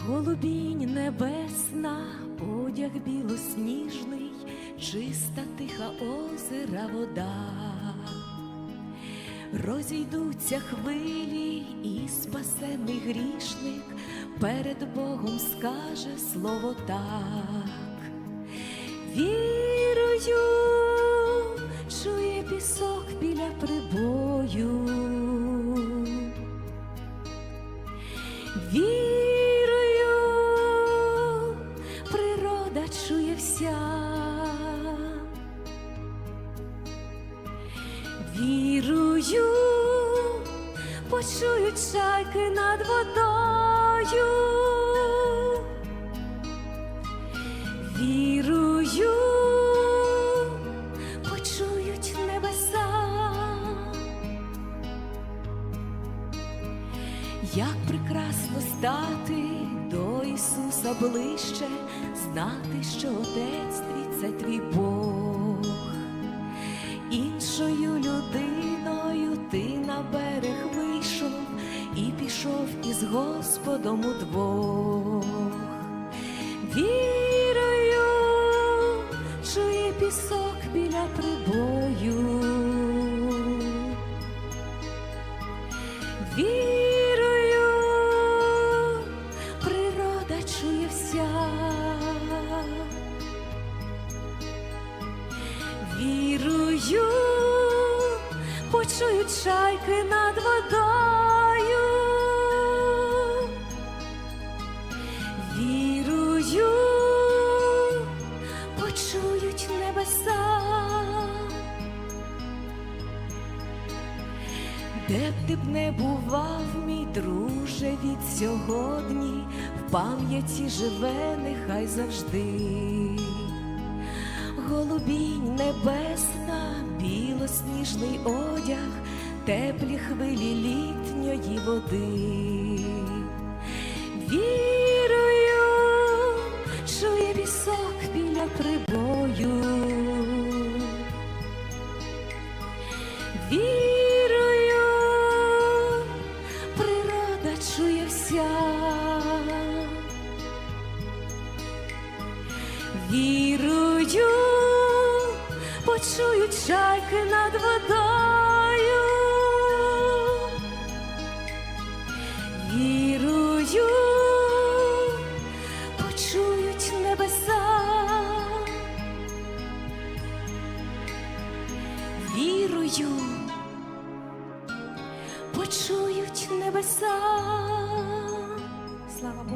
Голубінь небесна, одяг білосніжний, чиста тиха озера вода, розійдуться хвилі, і спасений грішник перед Богом скаже слово так. Вірую, чує пісок Вірую, почують чайки над водою. Вірую, почують небеса. Як прекрасно стати до Ісуса ближче, знати, що Отець твій це твій Бог. Іншою людиною ти на берег вийшов і пішов із Господом удвох. Вірую, почують чайки над водою. Вірую, почують небеса. Де б ти б не бував, мій друже, від сьогодні в пам'яті живе нехай завжди. Голубінь небесна, білосніжний одяг, теплі хвилі літньої води. Вірою, чує пісок біля прибою. Вірою, природа чує вся. Вірую, почують чайки над водою. Вірую, почують небеса. Вірую, почують небеса. Слава.